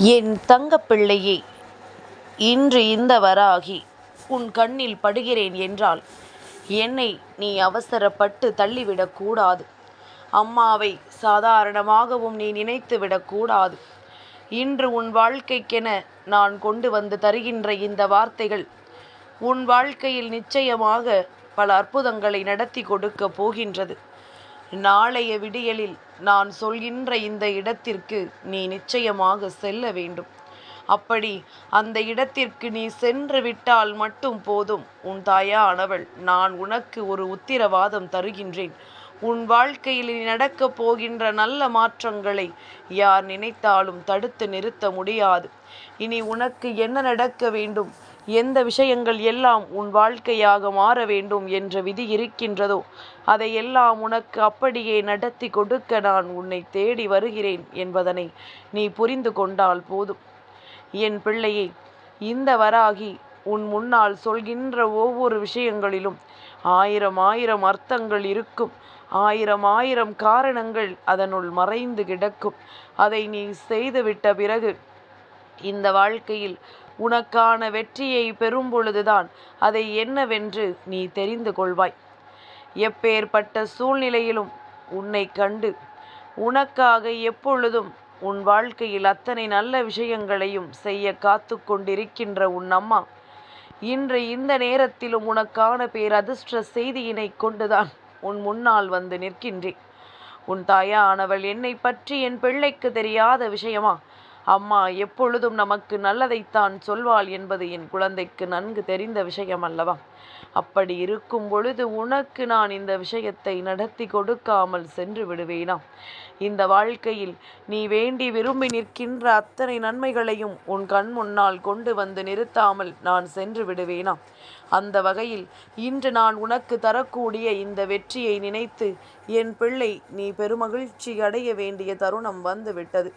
என் தங்கப்பிள்ளையே இன்று இந்த வராகி உன் கண்ணில் படுகிறேன் என்றால் என்னை நீ அவசரப்பட்டு தள்ளிவிடக்கூடாது அம்மாவை சாதாரணமாகவும் நீ நினைத்து விடக்கூடாது இன்று உன் வாழ்க்கைக்கென நான் கொண்டு வந்து தருகின்ற இந்த வார்த்தைகள் உன் வாழ்க்கையில் நிச்சயமாக பல அற்புதங்களை நடத்தி கொடுக்க போகின்றது. நாளைய விடியலில் நான் சொல்கின்ற இந்த இடத்திற்கு நீ நிச்சயமாக செல்ல வேண்டும். அப்படி அந்த இடத்திற்கு நீ சென்று விட்டால் மட்டும் போதும். உன் தாயானவள் நான் உனக்கு ஒரு உத்திரவாதம் தருகின்றேன். உன் வாழ்க்கையில் நீ நடக்கப் போகின்ற நல்ல மாற்றங்களை யார் நினைத்தாலும் தடுத்து நிறுத்த முடியாது. இனி உனக்கு என்ன நடக்க வேண்டும்? எந்த விஷயங்கள் எல்லாம் உன் வாழ்க்கையாக மாற வேண்டும் என்ற விதி இருக்கின்றதோ அதையெல்லாம் உனக்கு அப்படியே நடத்தி கொடுக்க நான் உன்னை தேடி வருகிறேன் என்பதனை நீ புரிந்து கொண்டால் போதும். என் பிள்ளையே இந்த வராகி உன் முன்னால் சொல்கின்ற ஒவ்வொரு விஷயங்களிலும் ஆயிரம் ஆயிரம் அர்த்தங்கள் இருக்கும். ஆயிரம் ஆயிரம் காரணங்கள் அதனுள் மறைந்து கிடக்கும். அதை நீ செய்துவிட்ட பிறகு இந்த வாழ்க்கையில் உனக்கான வெற்றியை பெறும் பொழுதுதான் அதை என்னவென்று நீ தெரிந்து கொள்வாய். எப்பேற்பட்ட சூழ்நிலையிலும் உன்னை கண்டு உனக்காக எப்பொழுதும் உன் வாழ்க்கையில் அத்தனை நல்ல விஷயங்களையும் செய்ய காத்து கொண்டிருக்கின்ற உன் அம்மா இன்று இந்த நேரத்திலும் உனக்கான பேரதிர்ஷ்ட செய்தியினை கொண்டுதான் உன் முன்னால் வந்து நிற்கின்றேன். உன் தாயானவள் என்னை பற்றி என் பிள்ளைக்கு தெரியாத விஷயமா? அம்மா எப்பொழுதும் நமக்கு நல்லதைத்தான் சொல்வாள் என்பது என் குழந்தைக்கு நன்கு தெரிந்த விஷயம் அல்லவா? அப்படி இருக்கும் பொழுது உனக்கு நான் இந்த விஷயத்தை நடத்தி கொடுக்காமல் சென்று விடுவேனா? இந்த வாழ்க்கையில் நீ வேண்டி விரும்பி நிற்கின்ற அத்தனை நன்மைகளையும் உன் கண் முன்னால் கொண்டு வந்து நிறுத்தாமல் நான் சென்று விடுவேனா? அந்த வகையில் இன்று நான் உனக்கு தரக்கூடிய இந்த வெற்றியை நினைத்து என் பிள்ளை நீ பெருமகிழ்ச்சி அடைய வேண்டிய தருணம் வந்துவிட்டது.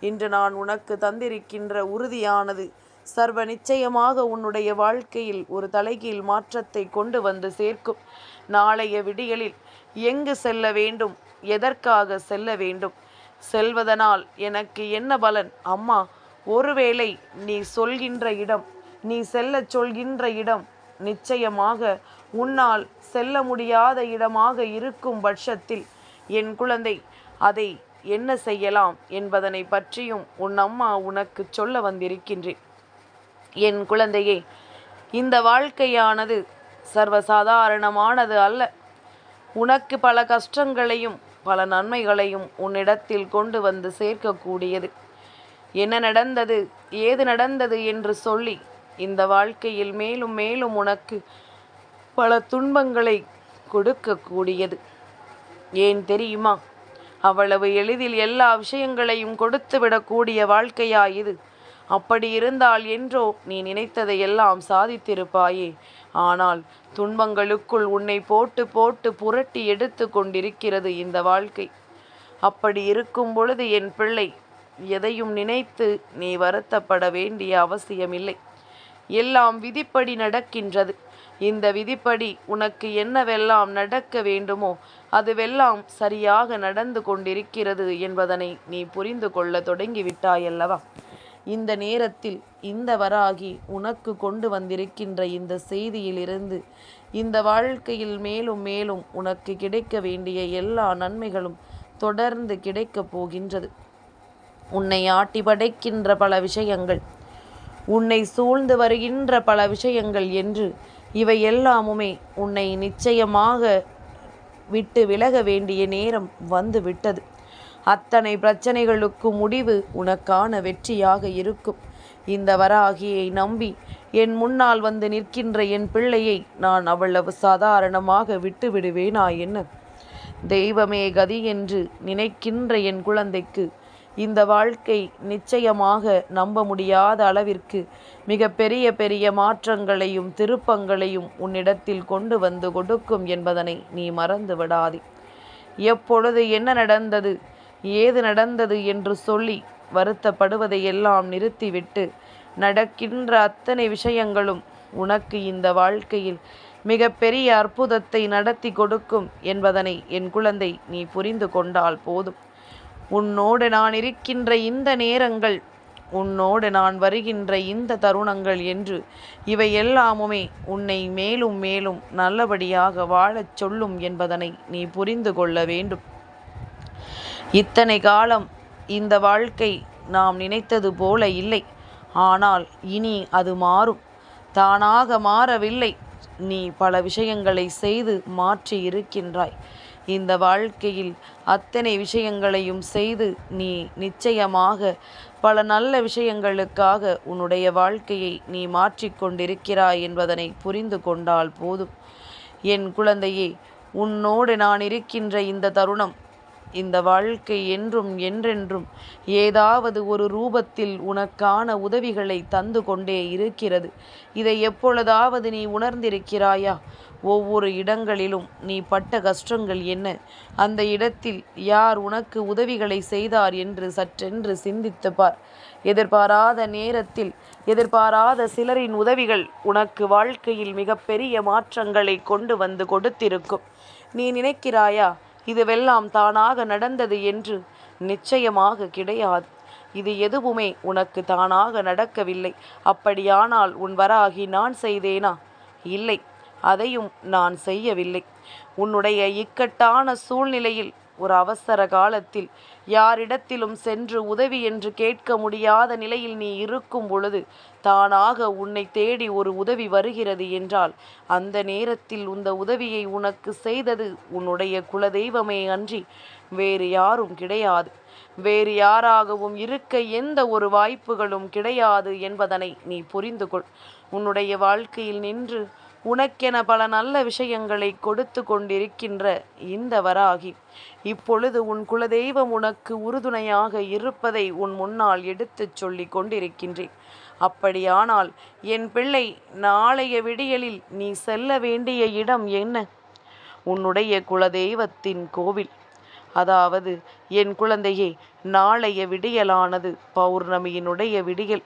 இன்று நான் உனக்கு தந்திருக்கின்ற உறுதியானது. சர்வ நிச்சயமாக உன்னுடைய வாழ்க்கையில் ஒரு தலைகீழ் மாற்றத்தை கொண்டு வந்து சேர்க்கும். நாளைய விடியலில் எங்கு செல்ல வேண்டும்? எதற்காக செல்ல வேண்டும்? செல்வதனால் எனக்கு என்ன பலன்? அம்மா ஒருவேளை நீ சொல்கின்ற இடம் நீ செல்லச் சொல்கின்ற இடம் நிச்சயமாக உன்னால் செல்ல முடியாத இடமாக இருக்கும் பட்சத்தில் என் குழந்தை அதை என்ன செய்யலாம் என்பதனை பற்றியும் உன் அம்மா உனக்கு சொல்ல வந்திருக்கின்றேன். என் குழந்தையே இந்த வாழ்க்கையானது சர்வசாதாரணமானது அல்ல. உனக்கு பல கஷ்டங்களையும் பல நன்மைகளையும் உன்னிடத்தில் கொண்டு வந்து சேர்க்கக்கூடியது. என்ன நடந்தது ஏது நடந்தது என்று சொல்லி இந்த வாழ்க்கையில் மேலும் மேலும் உனக்கு பல துன்பங்களை கொடுக்கக்கூடியது. ஏன் தெரியுமா? அவ்வளவு எளிதில் எல்லா விஷயங்களையும் கொடுத்து விடக்கூடிய வாழ்க்கையா இது? அப்படி இருந்தால் என்றோ நீ நினைத்ததை எல்லாம் சாதித்திருப்பாயே. ஆனால் துன்பங்களுக்குள் உன்னை போட்டு போட்டு புரட்டி எடுத்து கொண்டிருக்கிறது இந்த வாழ்க்கை. அப்படி இருக்கும் பொழுது என் பிள்ளை எதையும் நினைத்து நீ வருத்தப்பட வேண்டிய அவசியமில்லை. எல்லாம் விதிப்படி நடக்கின்றது. இந்த விதிப்படி உனக்கு என்னவெல்லாம் நடக்க வேண்டுமோ அதுவெல்லாம் சரியாக நடந்து கொண்டிருக்கிறது என்பதனை நீ புரிந்து கொள்ள தொடங்கிவிட்டாயல்லவா? இந்த நேரத்தில் இந்த வராகி உனக்கு கொண்டு வந்திருக்கின்ற இந்த செய்தியிலிருந்து இந்த வாழ்க்கையில் மேலும் மேலும் உனக்கு கிடைக்க வேண்டிய எல்லா நன்மைகளும் தொடர்ந்து கிடைக்கப் போகின்றது. உன்னை ஆட்டி படைக்கின்ற பல விஷயங்கள் உன்னை சூழ்ந்து வருகின்ற பல விஷயங்கள் என்று இவை எல்லாமுமே உன்னை நிச்சயமாக விட்டு விலக வேண்டிய நேரம் வந்து விட்டது அத்தனை பிரச்சனைகளுக்கு முடிவு உனக்கான வெற்றியாக இருக்கும். இந்த வராகியை நம்பி என் முன்னால் வந்து நிற்கின்ற என் பிள்ளையை நான் அவ்வளவு சாதாரணமாக விட்டுவிடுவேனா என்ன? தெய்வமே கதி என்று நினைக்கின்ற என் குழந்தைக்கு இந்த வாழ்க்கை நிச்சயமாக நம்ப முடியாத அளவிற்கு மிக பெரிய பெரிய மாற்றங்களையும் திருப்பங்களையும் உன்னிடத்தில் கொண்டு வந்து கொடுக்கும் என்பதனை நீ மறந்து விடாதே. எப்பொழுது என்ன நடந்தது ஏது நடந்தது என்று சொல்லி வருத்தப்படுவதை எல்லாம் நிறுத்திவிட்டு நடக்கின்ற அத்தனை விஷயங்களும் உனக்கு இந்த வாழ்க்கையில் மிக பெரிய அற்புதத்தை நடத்தி கொடுக்கும் என்பதனை என் குழந்தை நீ புரிந்து கொண்டால் போதும். உன்னோடு நான் இருக்கின்ற இந்த நேரங்கள் உன்னோடு நான் வருகின்ற இந்த தருணங்கள் என்று இவை எல்லாமுமே உன்னை மேலும் மேலும் நல்லபடியாக வாழச் சொல்லும் என்பதனை நீ புரிந்து கொள்ள வேண்டும். இத்தனை காலம் இந்த வாழ்க்கை நாம் நினைத்தது போல இல்லை. ஆனால் இனி அது மாறும். தானாக மாறவில்லை. நீ பல விஷயங்களை செய்து மாற்றி இருக்கின்றாய் இந்த வாழ்க்கையில் அத்தனை விஷயங்களையும் செய்து நீ நிச்சயமாக பல நல்ல விஷயங்களுக்காக உன்னுடைய வாழ்க்கையை நீ மாற்றிக்கொண்டிருக்கிறாய் என்பதனை புரிந்து கொண்டால் போதும். என் குழந்தையே உன்னோடு நான் இருக்கின்ற இந்த தருணம் இந்த வாழ்க்கை என்றும் என்றென்றும் ஏதாவது ஒரு ரூபத்தில் உனக்கான உதவிகளை தந்து கொண்டே இருக்கிறது. இதை எப்பொழுதாவது நீ உணர்ந்திருக்கிறாயா? ஒவ்வொரு இடங்களிலும் நீ பட்ட கஷ்டங்கள் என்ன? அந்த இடத்தில் யார் உனக்கு உதவிகளை செய்தார் என்று சற்றென்று சிந்தித்து பார். எதிர்பாராத நேரத்தில் எதிர்பாராத சிலரின் உதவிகள் உனக்கு வாழ்க்கையில் மிகப்பெரிய மாற்றங்களை கொண்டு வந்து கொடுத்திருக்கும். நீ நினைக்கிறாயா? இதுவெல்லாம் தானாக நடந்தது என்று நிச்சயமாக கிடையாது. இது எதுவுமே உனக்கு தானாக நடக்கவில்லை. அப்படியானால் உன் வராகி நான் செய்தேனா? இல்லை அதையும் நான் செய்யவில்லை. உன்னுடைய இக்கட்டான சூழ்நிலையில் ஒரு அவசர காலத்தில் யாரிடத்திலும் சென்று உதவி என்று கேட்க முடியாத நிலையில் நீ இருக்கும் பொழுது தானாக உன்னை தேடி ஒரு உதவி வருகிறது என்றால் அந்த நேரத்தில் இந்த உதவியை உனக்கு செய்தது உன்னுடைய குலதெய்வமே அன்றி. வேறு யாரும் கிடையாது. வேறு யாராகவும் இருக்க எந்த ஒரு வாய்ப்புகளும் கிடையாது என்பதனை நீ புரிந்து கொள். உன்னுடைய வாழ்க்கையில் நின்று உனக்கென பல நல்ல விஷயங்களை கொடுத்து கொண்டிருக்கின்ற இந்த வராகி இப்பொழுது உன் குலதெய்வம் உனக்கு உறுதுணையாக இருப்பதை உன் முன்னால் எடுத்துச் சொல்லிக் கொண்டிருக்கின்றேன். அப்படியானால் என் பிள்ளை நாளைய விடியலில் நீ செல்ல வேண்டிய இடம் என்ன? உன்னுடைய குலதெய்வத்தின் கோவில். அதாவது என் குழந்தையே நாளைய விடியலானது பௌர்ணமியினுடைய விடியல்.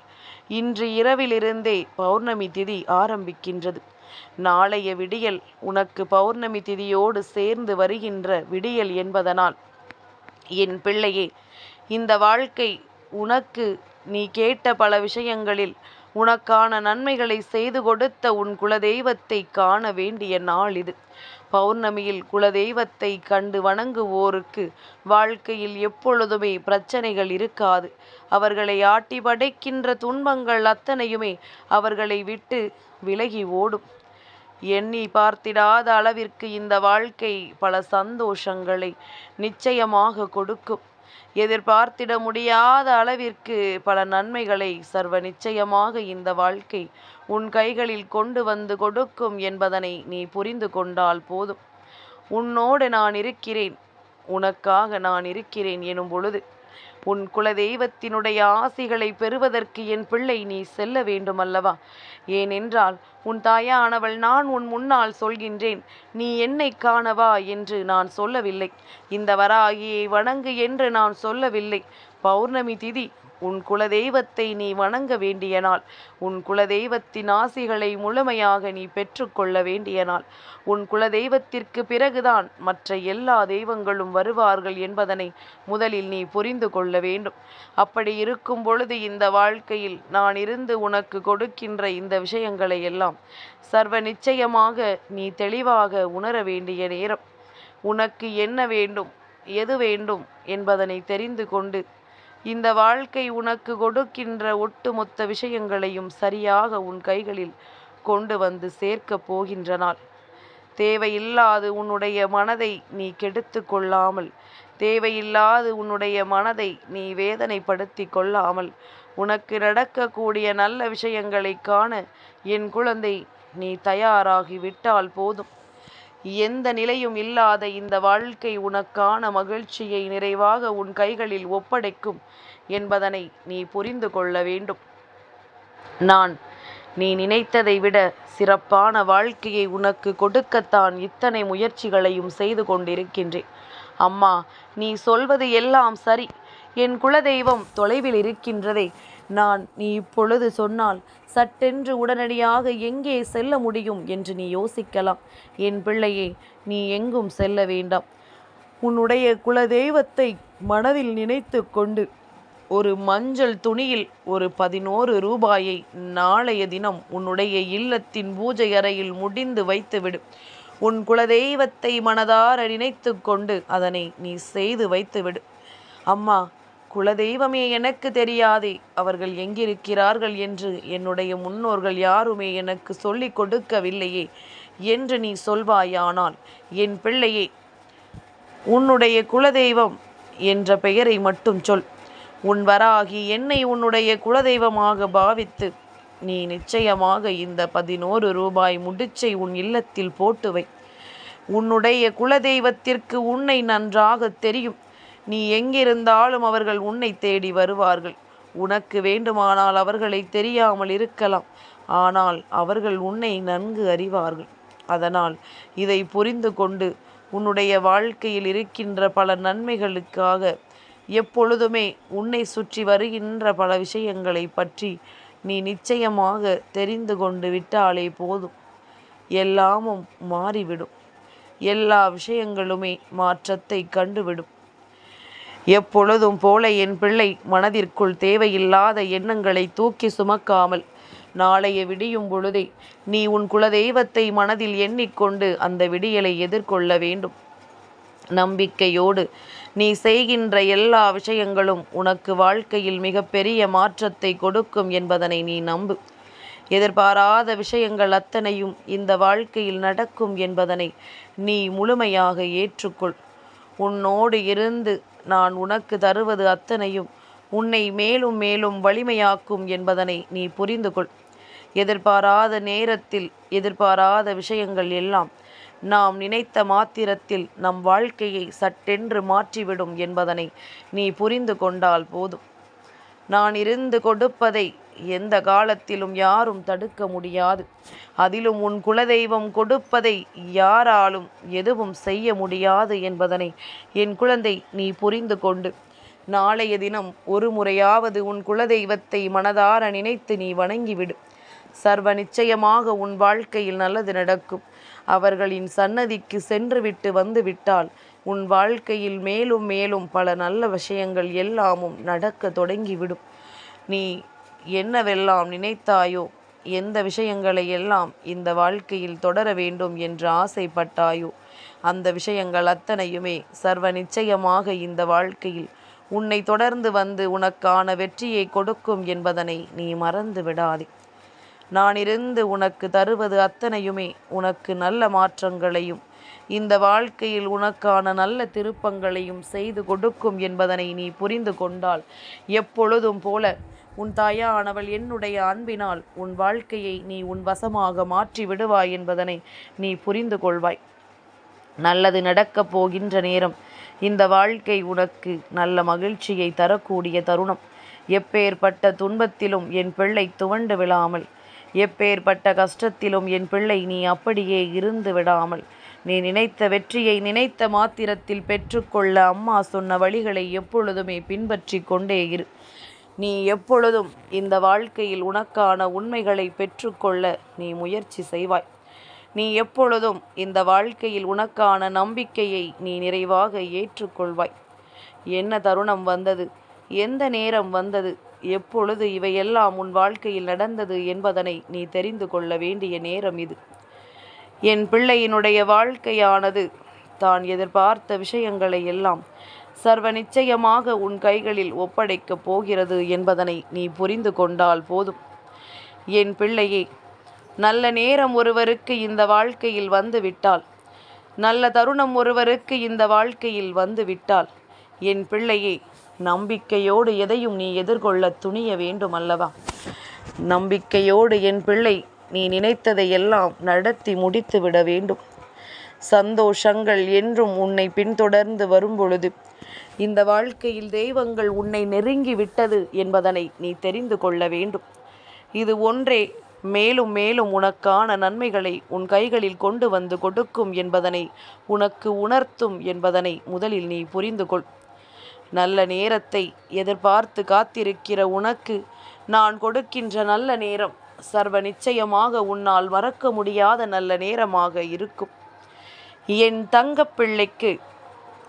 இன்று இரவிலிருந்தே பௌர்ணமி திதி ஆரம்பிக்கின்றது. நாளைய விடியல் உனக்கு பௌர்ணமி திதியோடு சேர்ந்து வருகின்ற விடியல் என்பதனால் என் பிள்ளையே இந்த வாழ்க்கை உனக்கு நீ கேட்ட பல விஷயங்களில் உனக்கான நன்மைகளை செய்து கொடுத்த உன் குலதெய்வத்தை காண வேண்டிய நாள் இது. பௌர்ணமியில் குலதெய்வத்தை கண்டு வணங்குவோருக்கு வாழ்க்கையில் எப்பொழுதுமே பிரச்சனைகள் இருக்காது. அவர்களை ஆட்டி படைக்கின்ற துன்பங்கள் அத்தனையுமே அவர்களை விட்டு விலகி ஓடும். எண்ணி பார்த்திடாத அளவிற்கு இந்த வாழ்க்கை பல சந்தோஷங்களை நிச்சயமாக கொடுக்கும். எதிர்பார்த்திட முடியாத அளவிற்கு பல நன்மைகளை சர்வ நிச்சயமாக இந்த வாழ்க்கை உன் கைகளில் கொண்டு வந்து கொடுக்கும் என்பதனை நீ புரிந்து கொண்டால் போதும். உன்னோடு நான் இருக்கிறேன். உனக்காக நான் இருக்கிறேன் எனும் பொழுது உன் குலதெய்வத்தினுடைய ஆசிகளை பெறுவதற்கு என் பிள்ளை நீ செல்ல வேண்டுமல்லவா? ஏனென்றால் உன் தாயானவள் நான் உன் முன்னால் சொல்கின்றேன். நீ என்னை காணவா என்று நான் சொல்லவில்லை. இந்த வராகியை வணங்கு என்று நான் சொல்லவில்லை. பௌர்ணமி திதி உன் குலதெய்வத்தை நீ வணங்க வேண்டிய நாள் உன் குலதெய்வத்தின் ஆசிகளை முழுமையாக நீ பெற்றுக்கொள்ள வேண்டிய நாள் உன் குலதெய்வத்திற்கு பிறகுதான் மற்ற எல்லா தெய்வங்களும் வருவார்கள் என்பதனை முதலில் நீ புரிந்து கொள்ள வேண்டும். அப்படி இருக்கும் பொழுது இந்த வாழ்க்கையில் நான் இருந்து உனக்கு கொடுக்கின்ற இந்த விஷயங்களை எல்லாம் சர்வ நிச்சயமாக நீ தெளிவாக உணர வேண்டிய நேரம். உனக்கு என்ன வேண்டும்? எது வேண்டும்? என்பதனை தெரிந்து கொண்டு இந்த வாழ்க்கை உனக்கு கொடுக்கின்ற ஒட்டுமொத்த விஷயங்களையும் சரியாக உன் கைகளில் கொண்டு வந்து சேர்க்கப் போகின்ற நாள் தேவையில்லாது உன்னுடைய மனதை நீ கெடுத்து கொள்ளாமல் தேவையில்லாது உன்னுடைய மனதை நீ வேதனைப்படுத்தி கொள்ளாமல் உனக்கு நடக்கக்கூடிய நல்ல விஷயங்களை காண என் குழந்தை நீ தயாராகி விட்டால் போதும். எந்த நிலையும் இல்லாத இந்த வாழ்க்கை உனக்கான மகிழ்ச்சியை நிறைவாக உன் கைகளில் ஒப்படைக்கும் என்பதனை நீ புரிந்து கொள்ள வேண்டும். நான் நீ நினைத்ததை விட சிறப்பான வாழ்க்கையை உனக்கு கொடுக்கத்தான் இத்தனை முயற்சிகளையும் செய்து கொண்டிருக்கின்றேன். அம்மா நீ சொல்வது எல்லாம் சரி. என் குலதெய்வம் தொலைவில் இருக்கின்றதே. நான் நீ இப்பொழுது சொன்னால் சட்டென்று உடனடியாக எங்கே செல்ல முடியும் என்று நீ யோசிக்கலாம். என் பிள்ளையே நீ எங்கும் செல்ல வேண்டாம். உன்னுடைய குலதெய்வத்தை மனதில் நினைத்து கொண்டு ஒரு மஞ்சள் துணியில் ஒரு பதினோரு ரூபாயை நாளைய தினம் உன்னுடைய இல்லத்தின் பூஜை அறையில் முடிந்து வைத்துவிடு. உன் குலதெய்வத்தை மனதார நினைத்து கொண்டு அதனை நீ செய்து வைத்துவிடு. அம்மா குலதெய்வமே எனக்கு தெரியாதே. அவர்கள் எங்கிருக்கிறார்கள் என்று என்னுடைய முன்னோர்கள் யாருமே எனக்கு சொல்லிக் கொடுக்கவில்லையே. என்று நீ சொல்வாயானால் என் பிள்ளையே உன்னுடைய குலதெய்வம் என்ற பெயரை மட்டும் சொல். உன் வராகி என்னை உன்னுடைய குலதெய்வமாக பாவித்து நீ நிச்சயமாக இந்த பதினோரு ரூபாய் முடிச்சை உன் இல்லத்தில் போட்டு வை. உன்னுடைய குலதெய்வத்திற்கு உன்னை நன்றாக தெரியும். நீ எங்கிருந்தாலும் அவர்கள் உன்னை தேடி வருவார்கள். உனக்கு வேண்டுமானால் அவர்களை தெரியாமல் இருக்கலாம். ஆனால் அவர்கள் உன்னை நன்கு அறிவார்கள். அதனால் இதை புரிந்து கொண்டு உன்னுடைய வாழ்க்கையில் இருக்கின்ற பல நன்மைகளுக்காக எப்பொழுதுமே உன்னை சுற்றி வருகின்ற பல விஷயங்களை பற்றி நீ நிச்சயமாக தெரிந்து கொண்டு விட்டாலே போதும். எல்லாமும் மாறிவிடும். எல்லா விஷயங்களுமே மாற்றத்தை கண்டுவிடும். எப்பொழுதும் போல என் பிள்ளை மனதிற்குள் தேவையில்லாத எண்ணங்களை தூக்கி சுமக்காமல் நாளைய விடியும் பொழுதே நீ உன் குலதெய்வத்தை மனதில் எண்ணிக்கொண்டு அந்த விடியலை எதிர்கொள்ள வேண்டும். நம்பிக்கையோடு நீ செய்கின்ற எல்லா விஷயங்களும் உனக்கு வாழ்க்கையில் மிகப்பெரிய மாற்றத்தை கொடுக்கும் என்பதனை நீ நம்பு. எதிர்பாராத விஷயங்கள் அத்தனையும் இந்த வாழ்க்கையில் நடக்கும் என்பதனை நீ முழுமையாக ஏற்றுக்கொள். உன்னோடு இருந்து நான் உனக்கு தருவது அத்தனையும் உன்னை மேலும் மேலும் வலிமையாக்கும் என்பதனை நீ புரிந்து கொள். எதிர்பாராத நேரத்தில் எதிர்பாராத விஷயங்கள் எல்லாம் நாம் நினைத்த மாத்திரத்தில் நம் வாழ்க்கையை சட்டென்று மாற்றிவிடும் என்பதனை நீ புரிந்து கொண்டால் போதும். நான் இருந்து கொடுப்பதை எந்த காலத்திலும் யாரும் தடுக்க முடியாது. அதிலும் உன் குலதெய்வம் கொடுப்பதை யாராலும் எதுவும் செய்ய முடியாது என்பதனை என் குழந்தை நீ புரிந்து கொண்டு. நாளைய தினம் ஒரு முறையாவது உன் குலதெய்வத்தை மனதார நினைத்து நீ வணங்கிவிடு. சர்வ நிச்சயமாக உன் வாழ்க்கையில் நல்லது நடக்கும். அவர்களின் சன்னதிக்கு சென்றுவிட்டு வந்துவிட்டால் உன் வாழ்க்கையில் மேலும் மேலும் பல நல்ல விஷயங்கள் எல்லாமும் நடக்க தொடங்கிவிடும். நீ என்னவெல்லாம் நினைத்தாயோ? எந்த விஷயங்களை எல்லாம் இந்த வாழ்க்கையில் தொடர வேண்டும் என்று ஆசைப்பட்டாயோ? அந்த விஷயங்கள் அத்தனையுமே சர்வ நிச்சயமாக இந்த வாழ்க்கையில் உன்னை தொடர்ந்து வந்து உனக்கான வெற்றியை கொடுக்கும் என்பதனை நீ மறந்து விடாதே. நான் இருந்து உனக்கு தருவது அத்தனையுமே உனக்கு நல்ல மாற்றங்களையும் இந்த வாழ்க்கையில் உனக்கான நல்ல திருப்பங்களையும் செய்து கொடுக்கும் என்பதனை நீ புரிந்து கொண்டால் எப்பொழுதும் போல உன் தாயா ஆனவள் என்னுடைய அன்பினால் உன் வாழ்க்கையை நீ உன் வசமாக மாற்றி விடுவாய் என்பதனை நீ புரிந்து கொள்வாய். நல்லது நடக்கப் போகின்ற நேரம் இந்த வாழ்க்கை உனக்கு நல்ல மகிழ்ச்சியை தரக்கூடிய தருணம். எப்பேற்பட்ட துன்பத்திலும் என் பிள்ளை துவண்டு விழாமல் எப்பேற்பட்ட கஷ்டத்திலும் என் பிள்ளை நீ அப்படியே இருந்து விடாமல் நீ நினைத்த வெற்றியை நினைத்த மாத்திரத்தில் பெற்றுக்கொள்ள அம்மா சொன்ன வழிகளை எப்பொழுதுமே பின்பற்றி கொண்டே இரு. நீ எப்பொழுதும் இந்த வாழ்க்கையில் உனக்கான உண்மைகளை பெற்றுக்கொள்ள நீ முயற்சி செய்வாய். நீ எப்பொழுதும் இந்த வாழ்க்கையில் உனக்கான நம்பிக்கையை நீ நிறைவாக ஏற்றுக்கொள்வாய். என்ன தருணம் வந்தது? எந்த நேரம் வந்தது? எப்பொழுது இவையெல்லாம் உன் வாழ்க்கையில் நடந்தது என்பதனை நீ தெரிந்து கொள்ள வேண்டிய நேரம் இது. என் பிள்ளையினுடைய வாழ்க்கையானது தான் எதிர்பார்த்த விஷயங்களை எல்லாம் சர்வ நிச்சயமாக உன் கைகளில் ஒப்படைக்கப் போகிறது என்பதனை நீ புரிந்து கொண்டால் போதும். என் பிள்ளையே நல்ல நேரம் ஒருவருக்கு இந்த வாழ்க்கையில் வந்துவிட்டால் நல்ல தருணம் ஒருவருக்கு இந்த வாழ்க்கையில் வந்துவிட்டால் என் பிள்ளையே நம்பிக்கையோடு எதையும் நீ எதிர்கொள்ள துணிய வேண்டும் அல்லவா நம்பிக்கையோடு என் பிள்ளை நீ நினைத்ததை எல்லாம் நடத்தி முடித்து விட வேண்டும். சந்தோஷங்கள் என்றும் உன்னை பின்தொடர்ந்து வரும்பொழுது இந்த வாழ்க்கையில் தெய்வங்கள் உன்னை நெருங்கி விட்டது என்பதனை நீ தெரிந்து கொள்ள வேண்டும். இது ஒன்றே மேலும் மேலும் உனக்கான நன்மைகளை உன் கைகளில் கொண்டு வந்து கொடுக்கும் என்பதனை உனக்கு உணர்த்தும் என்பதனை முதலில் நீ புரிந்து கொள். நல்ல நேரத்தை எதிர்பார்த்து காத்திருக்கிற உனக்கு நான் கொடுக்கின்ற நல்ல நேரம் சர்வ நிச்சயமாக உன்னால் மறக்க முடியாத நல்ல நேரமாக இருக்கும். என் தங்கப்பிள்ளைக்கு